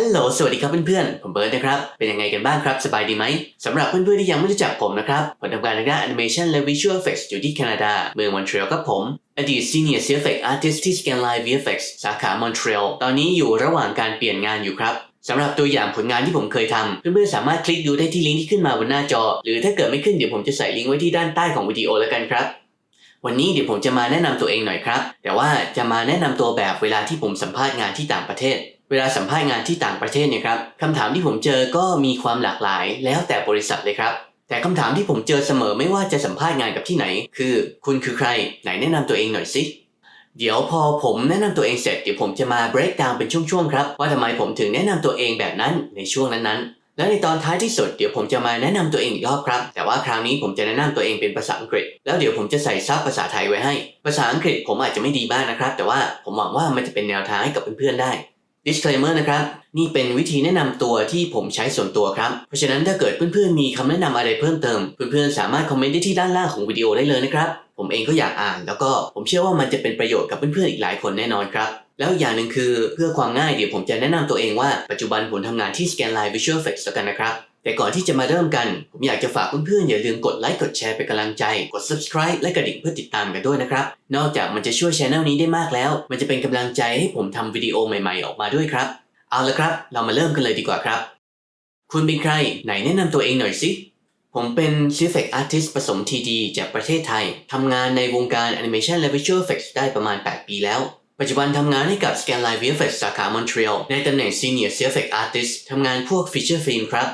ฮัลโหล สวัสดีครับเพื่อนๆ ผมเบิร์ดนะครับ เป็นยังไงกันบ้างครับ สบายดีไหม สำหรับเพื่อนๆ ที่ยังไม่รู้จักผมนะครับ ผมทำงานทางด้านแอนิเมชันและ Visual Effects อยู่ที่แคนาดา เมืองมอนทรีออลครับผมอดีต Senior CFX Artist ที่ Scanline VFX สาขามอนทรีออล ตอนนี้อยู่ระหว่างการเปลี่ยนงานอยู่ครับสำหรับตัวอย่างผลงานที่ผมเคยทำเพื่อนๆสามารถคลิกดูได้ที่ลิงก์ที่ขึ้นมาบนหน้าจอ หรือถ้าเกิดไม่ขึ้นเดี๋ยวผมจะใส่ลิงก์ไว้ที่ด้านใต้ของวิดีโอแล้วกันครับวันนี้เดี๋ยวผมจะมาแนะนำตัวเองหน่อยครับ แต่ว่าจะมาแนะนำตัวแบบเวลาที่ผมสัมภาษณ์งานที่ต่างประเทศ เวลาสัมภาษณ์งานที่ต่างประเทศเนี่ยครับคำถามที่ผมเจอก็มีความหลากหลาย แล้วแต่บริษัทเลยครับ แต่คำถามที่ผมเจอเสมอไม่ว่าจะสัมภาษณ์งานกับที่ไหน คือ คุณคือใคร ไหนแนะนำตัวเองหน่อยสิเดี๋ยวพอผมแนะนำตัวเองเสร็จเดี๋ยวผมจะมา break down เป็นช่วงๆครับ ว่าทำไมผมถึงแนะนำตัวเองแบบนั้นในช่วงนั้นๆ และในตอนท้ายที่สุดเดี๋ยวผมจะมาแนะนำตัวเองอีกรอบครับ แต่ว่าคราวนี้ผมจะแนะนำตัวเองเป็นภาษาอังกฤษ แล้วเดี๋ยวผมจะใส่ซับภาษาไทยไว้ให้ ภาษาอังกฤษผมอาจจะไม่ดีบ้างนะครับ แต่ว่าผมหวังว่ามันจะเป็นแนวทางให้กับเพื่อนๆได้ disclaimer นะครับ นี่เป็นวิธีแนะนำตัวที่ผมใช้ส่วนตัวครับ เพราะฉะนั้นถ้าเกิดเพื่อนๆมีคำแนะนำอะไรเพิ่มเติม เพื่อนๆสามารถคอมเมนต์ได้ที่ด้านล่างของวิดีโอได้เลยนะครับ ผมเองก็อยากอ่าน แล้วก็ผมเชื่อว่ามันจะเป็นประโยชน์กับเพื่อนๆอีกหลายคนแน่นอนครับแล้วอย่างหนึ่งคือเพื่อความง่ายเดี๋ยวผมจะแนะนำตัวเองว่าปัจจุบันผมทำงานที่ Scanline Visual Effects แล้วกันนะครับ แต่ก่อนที่จะมาเริ่มกัน ผมอยากจะฝากเพื่อนๆอย่าลืมกดไลค์กดแชร์เป็นกำลังใจ กด subscribe และกระดิ่งเพื่อติดตามกันด้วยนะครับ นอกจากมันจะช่วยช anel นี้ได้มากแล้ว มันจะเป็นกำลังใจให้ผมทำวิดีโอใหม่ๆออกมาด้วยครับ เอาละครับ เรามาเริ่มกันเลยดีกว่าครับ คุณเป็นใคร ไหนแนะนำตัวเองหน่อยสิ ผมเป็น CFX Artist ผสม TD จากประเทศไทยทำงานในวงการ Animation และ Visual Effects ได้ประมาณ 8 ปีแล้วปัจจุบันทำงานให้กับ Scanline VFX สาขามอนทรีออลในตำแหน่ง Senior CFX Artist ทำงานพวก Feature Film ครับ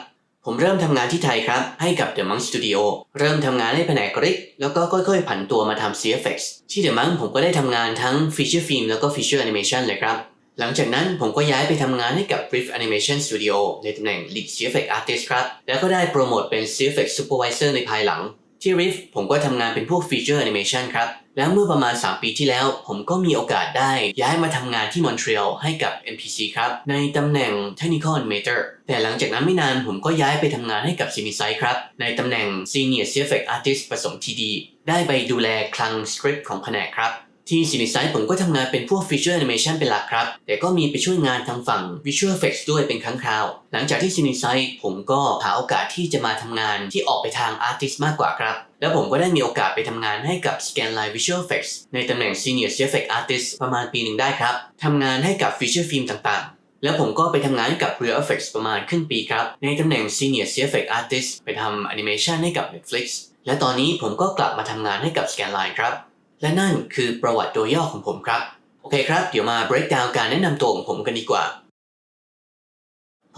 ผมเริ่มทำงานที่ไทยครับ ให้กับ The Monk Studio เริ่มทำงานให้แผนกริก แล้วก็ค่อยๆ ผันตัวมาทำ CFX ที่ The Monk ผมก็ได้ทำงานทั้ง Feature Film แล้วก็ Feature Animation เลยครับ หลังจากนั้นผมก็ย้ายไปทำงานให้กับ Brief Animation Studio ในตำแหน่ง Lead CFX Artist ครับ แล้วก็ได้โปรโมทเป็น CFX Supervisor ในภายหลัง ที่ Riff ผมก็ทำงานเป็นพวก Feature Animation ครับ แล้วเมื่อประมาณ 3 ปีที่แล้ว ผมก็มีโอกาสได้ย้ายมาทำงานที่มอนทรีออลให้กับ MPC ครับ ในตำแหน่ง Technical Animator แต่หลังจากนั้นไม่นานผมก็ย้ายไปทำงานให้กับ Cinesite ครับ ในตำแหน่ง Senior CFX Artist ผสม TD ได้ไปดูแลคลังสคริปต์ของแผนกครับ ที่ Cinesite ผมก็ทำงานเป็นพวก Feature Animation เป็นหลักครับ แต่ก็มีไปช่วยงานทางฝั่ง Visual Effects ด้วยเป็นครั้งคราว หลังจากที่ Cinesite ผมก็หาโอกาสที่จะมาทำงานที่ออกไปทาง Artist มากกว่าครับ แล้วผมก็ได้มีโอกาสไปทำงานให้กับ Scanline Visual Effects ในตำแหน่ง Senior CFX Artist ประมาณปีหนึ่งได้ครับทำงานให้กับ Feature Film ต่างๆ แล้วผมก็ไปทำงานกับ Real Effects ประมาณครึ่งปีครับ ในตำแหน่ง Senior CFX Artist ไปทำ Animation ให้กับ Netflix และตอนนี้ผมก็กลับมาทำงานให้กับ Scanline ครับ และนั่นคือประวัติโดยย่อของผมครับ โอเคครับ เดี๋ยวมา break down การแนะนำตัวของผมกันดีกว่า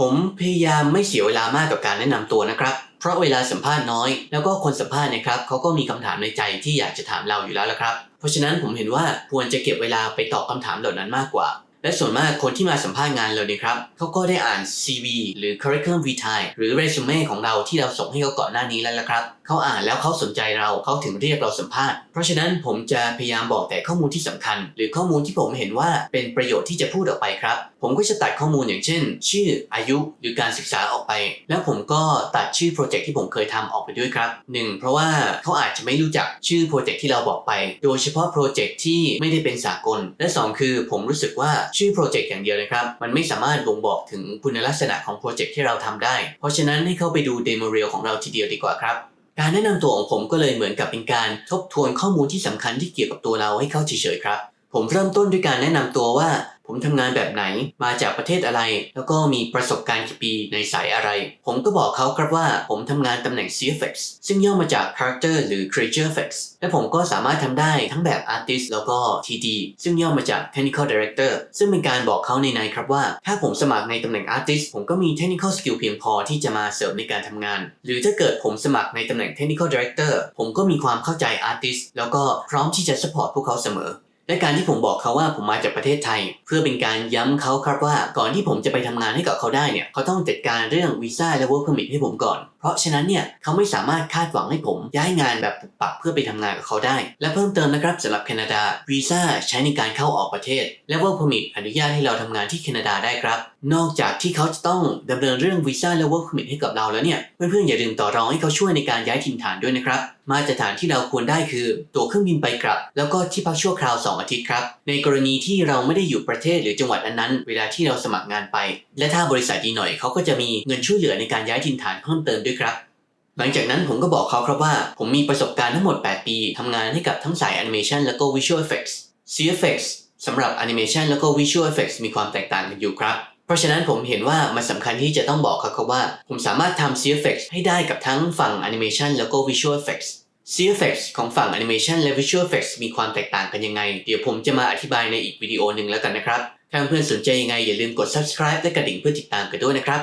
ผมพยายามไม่เสียเวลามากกับการแนะนำตัวนะครับ เพราะเวลาสัมภาษณ์น้อย แล้วก็คนสัมภาษณ์นะครับเขาก็มีคำถามในใจที่อยากจะถามเราอยู่แล้วละครับ เพราะฉะนั้นผมเห็นว่าควรจะเก็บเวลาไปตอบคำถามเหล่านั้นมากกว่า และส่วนมากคนที่มาสัมภาษณ์งานเราเนี่ยครับเขาก็ได้อ่าน CV หรือ curriculum vitae หรือ resume ของเราที่เราส่งให้เขาก่อนหน้านี้แล้วละครับเขาอ่านแล้วเขาสนใจเราเขาถึงเรียกเราสัมภาษณ์ เพราะฉะนั้นผมจะพยายามบอกแต่ข้อมูลที่สำคัญ หรือข้อมูลที่ผมเห็นว่าเป็นประโยชน์ที่จะพูดออกไปครับ ผมก็จะตัดข้อมูลอย่างเช่น ชื่ออายุหรือการศึกษาออกไป แล้วผมก็ตัดชื่อโปรเจกต์ที่ผมเคยทำออกไปด้วยครับหนึ่งเพราะว่าเขาอาจจะไม่รู้จักชื่อโปรเจกต์ที่เราบอกไป โดยเฉพาะโปรเจกต์ที่ไม่ได้เป็นสากล และสองคือผมรู้สึกว่าชื่อโปรเจกต์อย่างเดียวนะครับ มันไม่สามารถบ่งบอกถึงคุณลักษณะของโปรเจกต์ที่เราทำได้ เพราะฉะนั้นให้เข้าไปดูเดโมเรียลของเราทีเดียวดีกว่าครับการแนะนำตัวของผมก็เลยเหมือนกับเป็นการทบทวนข้อมูลที่สำคัญที่เกี่ยวกับตัวเราให้เข้าเฉยๆครับ ผมเริ่มต้นด้วยการแนะนำตัวว่า ผมทำงานแบบไหน มาจากประเทศอะไร แล้วก็มีประสบการณ์กี่ปีในสายอะไร ผมก็บอกเขาครับว่าผมทำงานตำแหน่ง CFX ซึ่งย่อมาจาก Character หรือ Creature Effects และผมก็สามารถทำได้ทั้งแบบ Artist แล้วก็ TD ซึ่งย่อมาจาก Technical Director ซึ่งเป็นการบอกเขาในในครับว่า ถ้าผมสมัครในตำแหน่ง Artist ผมก็มี Technical Skill เพียงพอที่จะมาเสริมในการทำงาน หรือถ้าเกิดผมสมัครในตำแหน่ง Technical Director ผมก็มีความเข้าใจ Artist แล้วก็พร้อมที่จะ support พวกเขาเสมอ และการที่ผมบอกเขาว่าผมมาจากประเทศไทย เพื่อเป็นการย้ำเขาครับว่าก่อนที่ผมจะไปทำงานให้กับเขาได้เนี่ยเขาต้องจัดการเรื่องวีซ่าและ work permit ให้ผมก่อน เพราะฉะนั้นเนี่ยเขาไม่สามารถคาดหวังให้ผมย้ายงานแบบปุบปับเพื่อไปทำงานกับเขาได้ และเพิ่มเติมนะครับสำหรับแคนาดาวีซ่าใช้ในการเข้าออกประเทศ และ work permit อนุญาตให้เราทำงานที่แคนาดาได้ครับ นอกจากที่เขาจะต้องดำเนินเรื่องวีซ่าและ work permit ให้กับเราแล้วเนี่ยเพื่อนๆอย่าลืมต่อรองให้เขาช่วยในการย้ายถิ่นฐานด้วยนะครับ มาตรฐานที่เราควรได้คือ ตั๋วเครื่องบินไปกลับ แล้วก็ที่พักชั่วคราว 2 อาทิตย์ครับ ในกรณีที่เราไม่ได้อยู่ประเทศหรือจังหวัดนั้นๆเวลาที่เราสมัครงานไป และถ้าบริษัทดีหน่อยเขาก็จะมีเงินช่วยเหลือในการย้ายถิ่นฐานเพิ่มเติมด้วยครับหลังจากนั้นผมก็บอกเขาครับว่า ผมมีประสบการณ์ทั้งหมด 8 ปีทำงานให้กับทั้งสายแอนิเมชันแล้วก็ Visual Effects CFX สำหรับ Animation แล้วก็ Visual Effects มีความแตกต่างกันอยู่ครับ เพราะฉะนั้นผมเห็นว่ามันสำคัญที่จะต้องบอกเขาครับว่า ผมสามารถทำ CFX ให้ได้กับทั้งฝั่ง Animation แล้วก็ Visual Effects CFX ของฝั่ง Animation และ Visual Effects มีความแตกต่างกันยังไง เดี๋ยวผมจะมาอธิบายในอีกวิดีโอหนึ่งแล้วกันนะครับ ถ้าเพื่อนสนใจยังไงอย่าลืมกด subscribe และกระดิ่งเพื่อติดตามกันด้วยนะครับ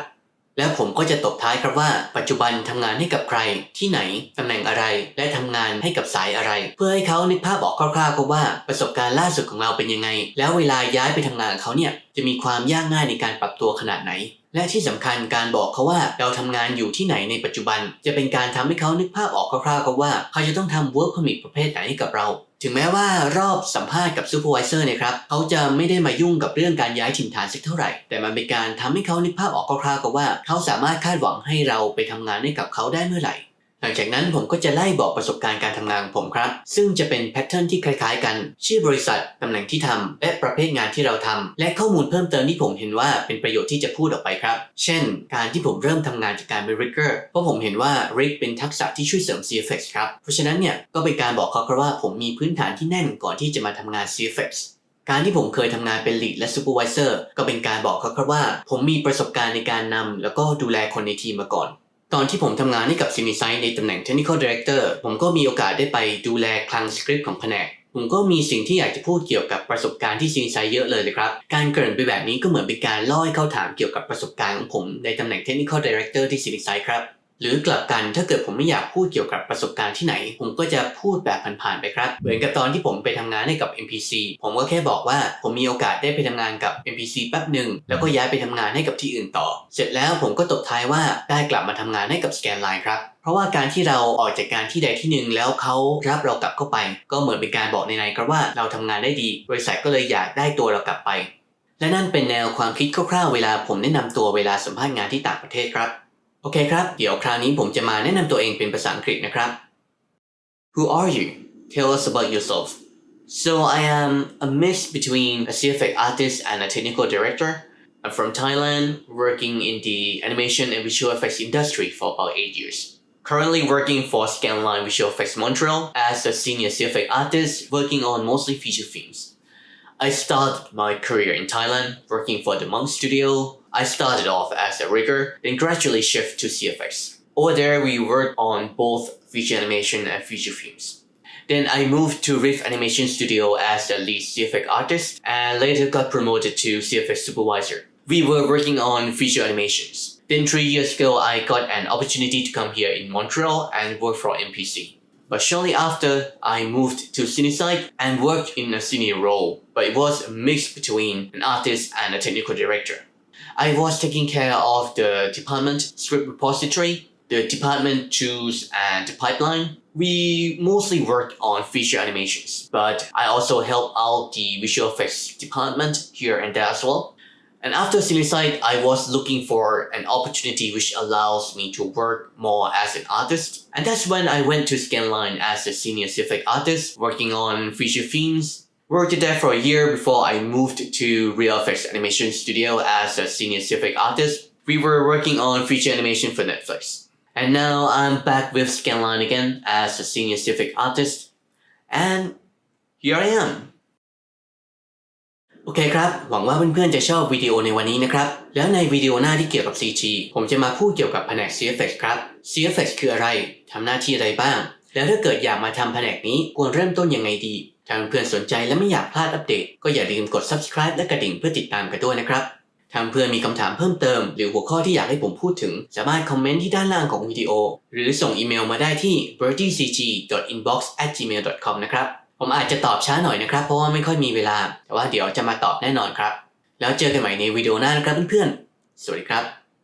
แล้วผมก็จะตบท้ายครับว่า ปัจจุบันทำงานให้กับใคร ที่ไหนตำแหน่งอะไร และทำงานให้กับสายอะไร เพื่อให้เขานึกภาพออกคร่าวๆครับว่าประสบการณ์ล่าสุดของเราเป็นยังไง แล้วเวลาย้ายไปทำงานเขาเนี่ยจะมีความยากง่ายในการปรับตัวขนาดไหน และที่สำคัญการบอกเขาว่าเราทำงานอยู่ที่ไหนในปัจจุบัน จะเป็นการทำให้เขานึกภาพออกคร่าวๆครับว่าเขาจะต้องทำ work permit ประเภทไหนให้กับเรา ถึงแม้ว่ารอบสัมภาษณ์กับซูเปอร์วิเซอร์เนี่ยครับเขาจะไม่ได้มายุ่งกับเรื่องการย้ายถิ่นฐานสักเท่าไหร่ แต่มันเป็นการทำให้เขานึกภาพออกคร่าวๆกับว่าเขาสามารถคาดหวังให้เราไปทำงานให้กับเขาได้เมื่อไหร่ หลังจากนั้นผมก็จะไล่บอกประสบการณ์การทำงานของผมครับ ซึ่งจะเป็นแพทเทิร์นที่คล้ายๆ กัน ชื่อบริษัทตำแหน่งที่ทำและประเภทงานที่เราทำและข้อมูลเพิ่มเติมที่ผมเห็นว่าเป็นประโยชน์ที่จะพูดออกไปครับ เช่น การที่ผมเริ่มทำงานจากการเป็น rigger เพราะผมเห็นว่า rig เป็นทักษะที่ช่วยเสริม CFX ครับ เพราะฉะนั้นเนี่ยก็เป็นการบอกเขาครับว่าผมมีพื้นฐานที่แน่นก่อนที่จะมาทำงาน CFX การที่ผมเคยทำงานเป็น lead และ supervisor ก็เป็นการบอกเขาครับว่า ผมมีประสบการณ์ในการนำแล้วก็ดูแลคนในทีมมาก่อน ตอนที่ผมทำงานให้กับ c i n e s i t e ในตำแหน่ง Technical Director ผมก็มีโอกาสได้ไปดูแลคลังสคริปต์ของแผนกผมก็มีสิ่งที่อยากจะพูดเกี่ยวกับประสบการณ์ที่ซินไซเยอะเลยเลยครับ การเกริ่นไปแบบนี้ก็เหมือนเป็นการล่อให้เขาถามเกี่ยวกับประสบการณ์ของผมในตำแหน่ง Technical Director ที่ c i n e s i t e ครับ หรือกลับกันถ้าเกิดผมไม่อยากพูดเกี่ยวกับประสบการณ์ที่ไหน ผมก็จะพูดแบบผ่านๆไปครับ เหมือนกับตอนที่ผมไปทำงานให้กับ MPC ผมก็แค่บอกว่าผมมีโอกาสได้ไปทำงานกับ MPC แป๊บหนึ่งแล้วก็ย้ายไปทำงานให้กับที่อื่นต่อ เสร็จแล้วผมก็ตบท้ายว่าได้กลับมาทำงานให้กับ Scanline ครับเพราะว่าการที่เราออกจากการที่ใดที่หนึ่งแล้วเขารับเรากลับเข้าไป ก็เหมือนเป็นการบอกในๆครับว่าเราทำงานได้ดี บริษัทก็เลยอยากได้ตัวเรากลับไป และนั่นเป็นแนวความคิดคร่าวๆเวลาผมแนะนำตัวเวลาสัมภาษณ์งานที่ต่างประเทศครับ โอเคครับ เดี๋ยวคราวนี้ผมจะมาแนะนำตัวเองเป็นภาษาอังกฤษนะครับ Who are you? Tell us about yourself. So I am a mix between a CFX artist and a technical director. I'm from Thailand, working in the animation and visual effects industry for about 8 years. Currently working for Scanline Visual Effects Montreal as a senior CFX artist working on mostly feature films. I started my career in Thailand working for the Monk Studio. I started off as a rigger, then gradually shift to CFX. Over there, we worked on both feature animation and feature films. Then I moved to Riff Animation Studio as a lead CFX artist and later got promoted to CFX supervisor. We were working on feature animations. Then three years ago, I got an opportunity to come here in Montreal and work for MPC. But shortly after, I moved to Cinesite and worked in a senior role, but it was a mix between an artist and a technical director. I was taking care of the department script repository, the department tools and the pipeline. We mostly worked on feature animations, but I also helped out the visual effects department here and there as well. And after Cinesite, I was looking for an opportunity which allows me to work more as an artist. And that's when I went to Scanline as a senior CFX artist, working on feature films. Worked there for a year before I moved to Real Effects Animation Studio as a senior CFX artist. We were working on feature animation for Netflix. And now I'm back with Scanline again as a senior CFX artist. And here I am. โอเคครับ หวังว่าเพื่อนๆจะชอบวิดีโอในวันนี้นะครับ แล้วในวิดีโอหน้าที่เกี่ยวกับ CG ผมจะมาพูดเกี่ยวกับแผนก CFX ครับ CFX คืออะไร ทำหน้าที่อะไรบ้าง แล้วถ้าเกิดอยากมาทำแผนกนี้ควรเริ่มต้นยังไงดีถ้าเพื่อนๆสนใจและไม่อยากพลาดอัปเดต ก็อย่าลืมกด subscribe และกระดิ่งเพื่อติดตามกันด้วยนะครับถ้าเพื่อนมีคำถามเพิ่มเติม หรือหัวข้อที่อยากให้ผมพูดถึง สามารถคอมเมนต์ที่ด้านล่างของวิดีโอ หรือส่งอีเมลมาได้ที่ bertiecg.inbox@gmail.com นะครับ ผมอาจจะตอบช้าหน่อยนะครับ เพราะว่าไม่ค่อยมีเวลา แต่ว่าเดี๋ยวจะมาตอบแน่นอนครับ แล้วเจอกันใหม่ในวิดีโอหน้านะครับเพื่อนๆ สวัสดีครับ